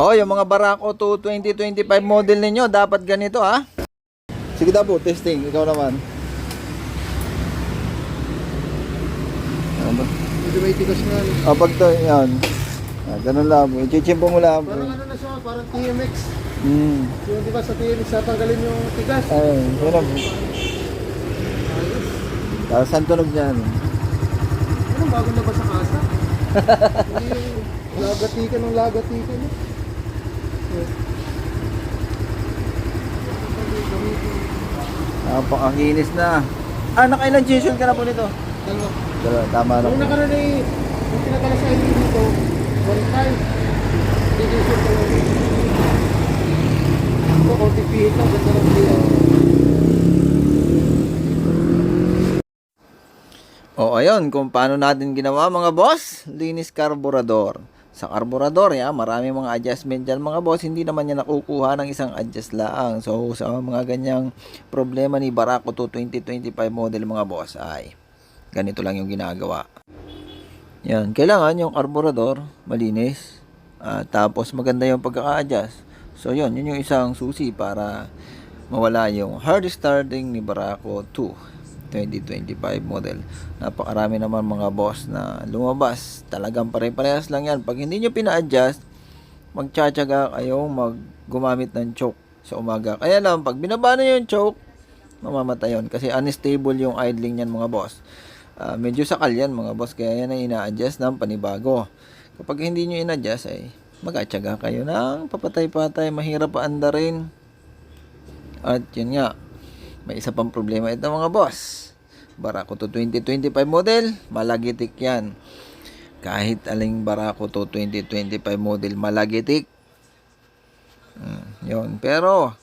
Oh, yung mga Barako to 2025 model ninyo, dapat ganito ha. Sige daw po, testing. Ikaw naman. Ano ba? Medyo may tigas nga. no? Oh, pag to, yan. Ah, ganun lang. Ichichimpo mo lang. Parang ano na siya, parang TMX. Hmm. Yung di ba sa TMX tatanggalin yung tigas. Ayun, yun lang. Ayos. Tapos ang tunog niyan. Anong bagong labas sa kasa? Hindi yung lagatikan ng lagatikan. no? Napakakinis na. Ah, nakailan session ka na po nito? Dalawa. Dalawa, tama na Nung po. nakaraan ay, yung pinadala sa inyo dito, one time. Hindi siya ito. Ito, OTP ito, ganda ng dito. O ayun, kung paano natin ginawa mga boss, linis carburador. Sa carburador, ya, marami mga adjustment dyan mga boss, hindi naman yan nakukuha ng isang adjust laang. So sa mga ganyang problema ni Barako 2 2025 model mga boss ay ganito lang yung ginagawa. Yan, kailangan yung carburador malinis. ah, tapos maganda yung pagkaka-adjust. So yun, yun yung isang susi para mawala yung hard starting ni Barako 2 2025 model. Napakarami naman mga boss na lumabas. Talagang pare-parehas lang yan. Pag hindi nyo pina-adjust, magtsatsaga kayong mag gumamit ng choke sa umaga. Kaya lang, pag binaba na yung choke, mamamatay yun. Kasi unstable yung idling yan mga boss. Ah, medyo sakal yan mga boss. Kaya yan ay ina-adjust ng panibago. Kapag hindi nyo in-adjust, ay magtsatsaga kayo ng papatay-patay. Mahirap pa rin. At yun nga, may isa pang problema ito mga boss. Barako to 2025 model, malagitik yan. Kahit aling Barako to 2025 model, malagitik. Hmm, yun. Pero,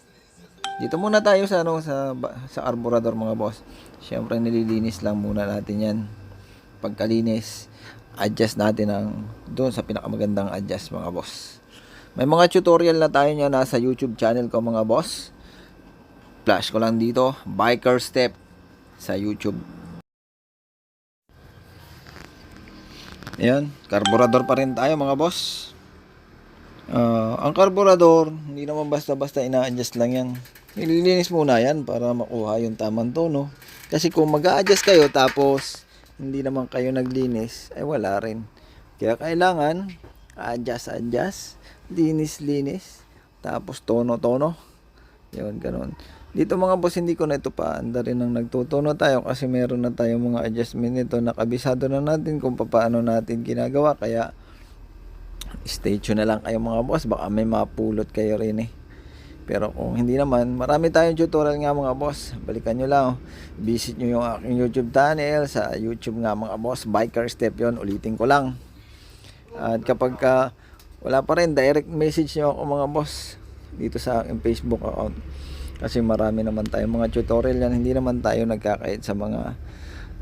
dito muna tayo sa ano sa sa carburetor mga boss. Syempre nililinis lang muna natin 'yan. Pagkalinis, adjust natin ang doon sa pinakamagandang adjust mga boss. May mga tutorial na tayo niya nasa YouTube channel ko mga boss. Flash ko lang dito, biker step sa YouTube. Ayan, carburetor pa rin tayo mga boss. Ah, ang carburetor, hindi naman basta-basta ina-adjust lang yan. Nililinis muna yan para makuha yung tamang tono. Kasi kung mag adjust kayo tapos hindi naman kayo naglinis, ay wala rin. Kaya kailangan adjust, adjust, linis, linis, tapos tono, tono. Yun, ganun. Dito mga boss, hindi ko na ito pa anda rin ang nagtutuno tayo kasi meron na tayong mga adjustment nito. Nakabisado na natin kung paano natin ginagawa. Kaya, stay tuned na lang kayo mga boss. Baka may mapulot kayo rin eh. Pero kung hindi naman, marami tayong tutorial nga mga boss. Balikan nyo lang. oh. Visit nyo yung aking YouTube channel. Sa YouTube nga mga boss. Biker Step yon Ulitin ko lang. At kapag ka wala pa rin, direct message nyo ako mga boss. Dito sa aking Facebook account. Kasi marami naman tayong mga tutorial yan. Hindi naman tayo nagkakait sa mga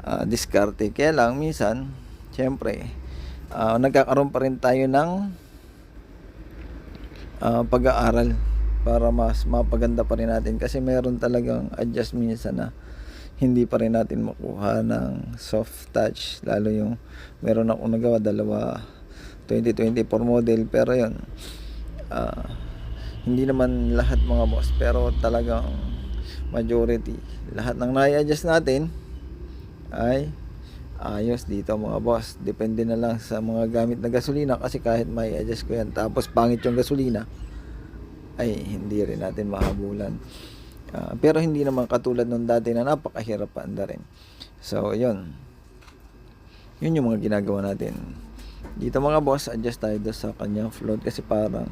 ah, diskarte. Kaya lang, minsan, syempre, ah, nagkakaroon pa rin tayo ng ah, pag-aaral para mas mapaganda pa rin natin kasi meron talagang adjust minsan na hindi pa rin natin makuha ng soft touch lalo yung meron akong nagawa dalawa 2024 model pero yun ah, hindi naman lahat mga boss pero talagang majority. Lahat ng nai-adjust natin ay ayos dito mga boss. Depende na lang sa mga gamit na gasolina kasi kahit may adjust ko yan tapos pangit yung gasolina ay hindi rin natin mahabulan. Ah, pero hindi naman katulad nung dati na napakahirap pa rin. So yun. Yun yung mga ginagawa natin. Dito mga boss adjust tayo sa kanyang float kasi parang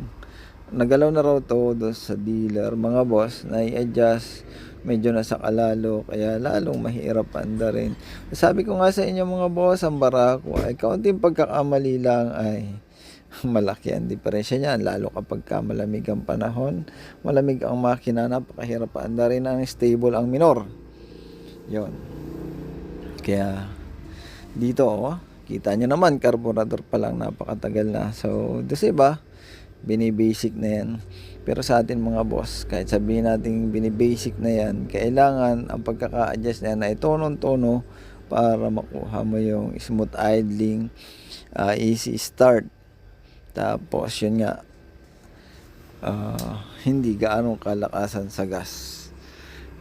nagalaw na raw to doon sa dealer mga boss na i-adjust medyo nasa kalalo kaya lalong mahirap anda rin. Sabi ko nga sa inyo mga boss ang barako ay kaunting pagkakamali lang ay malaki ang diferensya niyan lalo kapag ka malamig ang panahon. Malamig ang makina napakahirap anda rin ang stable ang minor. Yon kaya dito oh, kita nyo naman carburetor pa lang napakatagal na. So sa iba binibasic na yan pero sa atin mga boss kahit sabihin natin binibasic na yan kailangan ang pagkaka-adjust na yan ay tono-tono para makuha mo yung smooth idling ah, easy start tapos yun nga ah, hindi gaanong kalakasan sa gas.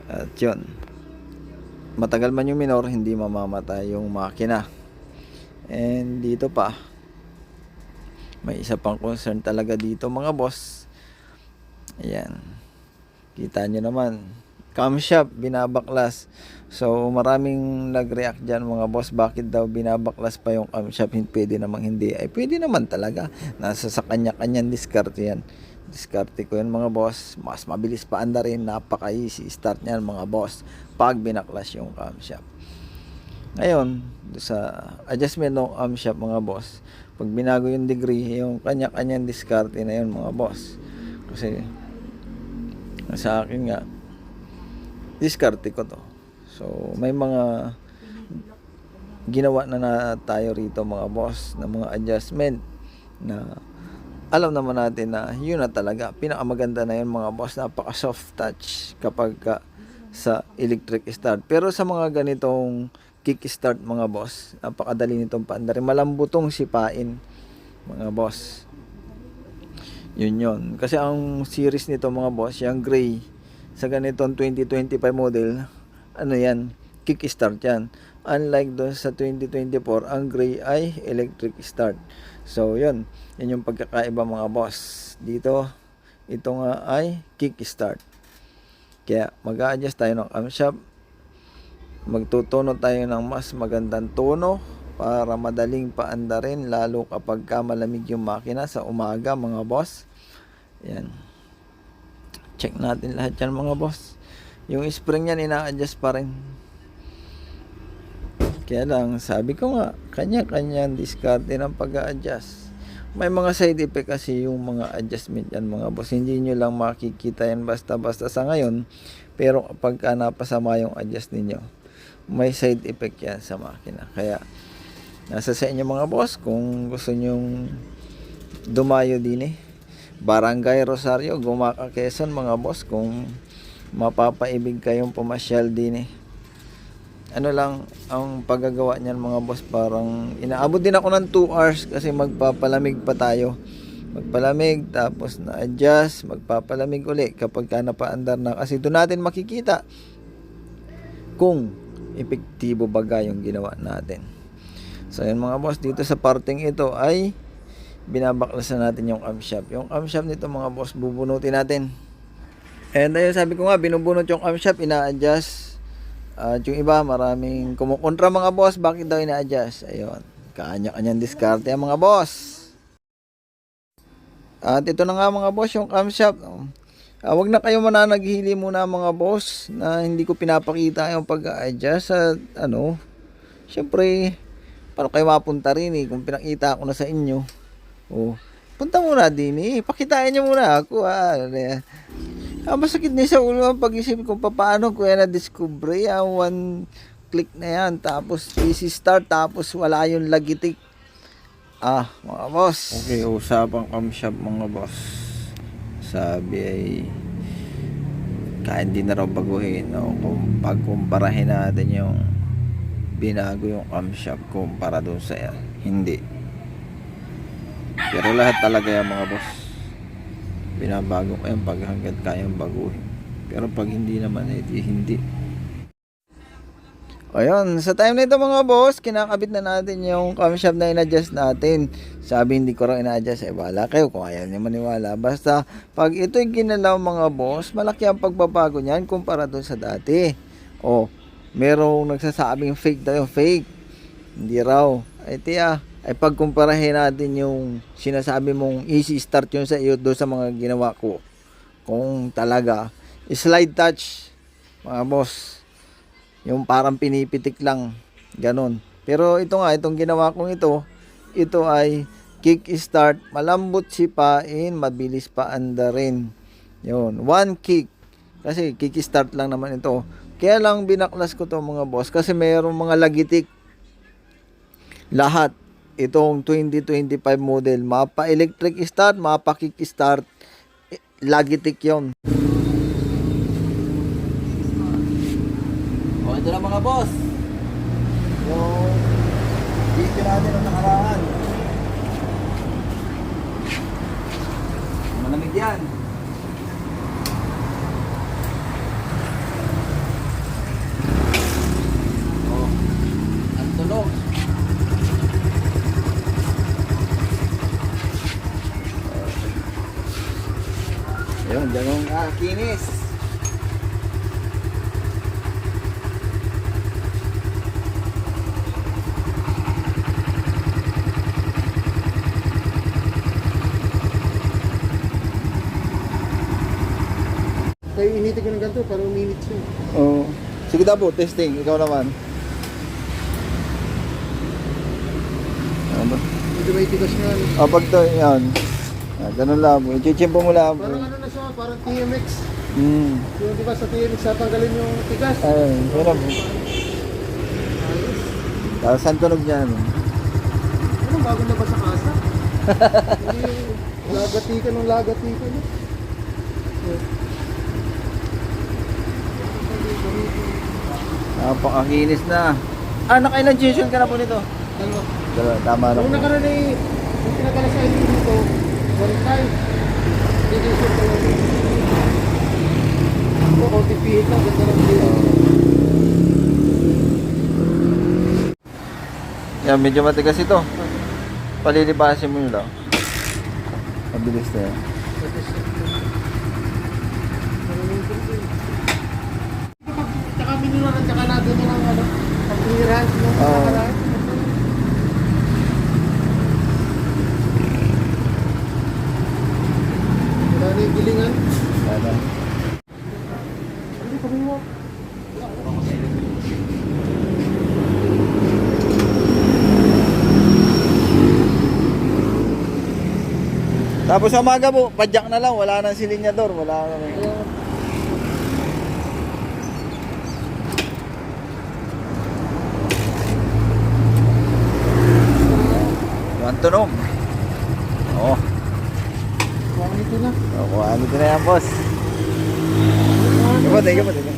At yun, matagal man yung minor, hindi mamamatay yung makina. And dito pa, may isa pang concern talaga dito mga boss. Ayan. Kita nyo naman. Camshop, binabaklas. So, maraming nag-react dyan mga boss. Bakit daw binabaklas pa yung camshop? Hin- Pwede namang hindi. Ay, pwede naman talaga. Nasa sa kanya-kanyang diskarte yan. Diskarte ko yan mga boss. Mas mabilis pa anda rin. Napaka-easy. Start niyan mga boss. Pag binaklas yung camshop. Ngayon, sa adjustment ng camshop mga boss, pag binago yung degree, yung kanya-kanyang diskarte na yun mga boss. Kasi sa akin nga, diskarte ko to. So, may mga ginawa na na tayo rito mga boss na mga adjustment na alam naman natin na yun na talaga pinakamaganda na yun mga boss napaka soft touch kapag ka sa electric start pero sa mga ganitong kick start mga boss. Napakadali nitong paandarin malambutong sipain mga boss. Yun yun. Kasi ang series nito mga boss yung gray sa ganitong 2025 model ano yan? Kick start yan. Unlike doon sa 2024 ang gray ay electric start. So yun. Yan yung pagkakaiba mga boss. Dito ito nga ay kick start kaya mag-a-adjust tayo ng camshaft magtutuno tayo ng mas magandang tono para madaling paandarin lalo kapag ka malamig yung makina sa umaga mga boss. Yan. Check natin lahat yan mga boss. Yung spring yan ina-adjust pa rin. Kaya lang sabi ko nga kanya-kanyang diskarte ng pag-a-adjust. May mga side effect kasi yung mga adjustment yan mga boss. Hindi nyo lang makikita yan basta-basta sa ngayon pero kapag ka napasama yung adjust ninyo may side effect yan sa makina. Kaya nasa sa inyo mga boss kung gusto nyong dumayo din eh. Barangay Rosario Gumaka Quezon mga boss kung mapapaibig kayong pumasyal din eh. Ano lang ang paggagawa niyan mga boss? Parang inaabot din ako ng 2 hours kasi magpapalamig pa tayo. Magpalamig tapos na-adjust magpapalamig uli kapag ka napaandar na. Kasi doon natin makikita kung epektibo baga yung ginawa natin so yun mga boss dito sa parting ito ay binabaklasan natin yung camshaft yung camshaft nito mga boss bubunutin natin and ayun sabi ko nga binubunot yung camshaft ina-adjust at yung iba, maraming kumukontra mga boss. Bakit daw ina-adjust? Ayun. Kanya-kanyang diskarte mga boss. At ito na nga mga boss, yung camshaft. Ah, wag na kayo mananaghili muna mga boss na hindi ko pinapakita yung pag-adjust sa ano. Syempre, paano kayo mapunta rin eh kung pinakita ko na sa inyo. Oh, punta muna din eh. Pakitain niyo muna ako ah. Ah, masakit na sa ulo ang pag-isip ko paano ko yan na-discover yan. One click na yan. Tapos easy start. Tapos wala yung lagitik. Ah, mga boss. Okay, usapang camshop mga boss. Sabi ay kahit di na raw baguhin o kung pagkumparahin natin yung binago yung camshop kumpara doon sa hindi. Pero lahat talaga yung mga boss binabago ko yan pag hanggat kayang baguhin. Pero pag hindi naman, eh, di hindi. Ayun, sa time na ito mga boss, kinakabit na natin yung camshaft na in-adjust natin. Sabi hindi ko rin in-adjust, eh wala kayo kung ayaw niyo maniwala. Basta, pag ito'y ginalaw mga boss, malaki ang pagbabago niyan kumpara doon sa dati. O, merong nagsasabing fake tayo, fake. Hindi raw. Ay tiya, ay pagkumparahin natin yung sinasabi mong easy start yun sa iyo doon sa mga ginawa ko kung talaga slide touch mga boss yung parang pinipitik lang ganon pero ito nga itong ginawa kong ito ito ay kick start malambot sipain mabilis pa andarin yun one kick. Kasi kick start lang naman ito. Kaya lang binaklas ko to mga boss kasi mayroong mga lagitik. Lahat. Itong 2025 model mapa electric start mapa kick start eh, Logitech yon Ito na mga boss. Yung video natin ang nakaraan. Malamig yan. Oh, ang tulog. Ayun, ganun ah, kinis. Initin ko ng ganito para uminit siya. Oo. Sige daw po, testing. Ikaw naman. Ano? Medyo may tigas nga. ano. Oh, pag to, yan. Ah, ganun lang po. Ichichimpo mo lang. Parang ano na siya, parang TMX. Hmm. Yung di ba sa TMX, tatanggalin yung tigas. Ayun, yun lang po. Ayos. Tapos saan tunog niya? Ano? Ano, bago na ba sa kasa? Hindi lagatikan ng lagatikan. no? Napakakinis na. Ah, nakailan session ka na po nito? Dalawa. Dalawa, tama na Nung po. nakaraan ay, yung pinagala sa inyo dito, one time. Hindi ko lang. Ito, OTP ito, ganda ng view. Yan, medyo matigas ito. Palilipasin mo yun lang. Mabilis na yan. Tsaka minulan at tsaka natin yung ano, pag-clearance yung Oo. nakaraan. Wala na yung gilingan. Hindi, kami mo. Tapos sa umaga po, padyak na lang. Wala nang silinyador. Wala na. Kaya, Yung tunog. Oo. ito na. Oh, kuhaan nito na yan, boss. Ikaw, teka mo, teka.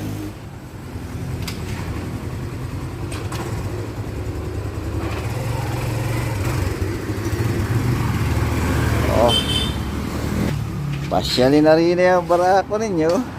Oh. Pasyali na rin na yung barako ninyo.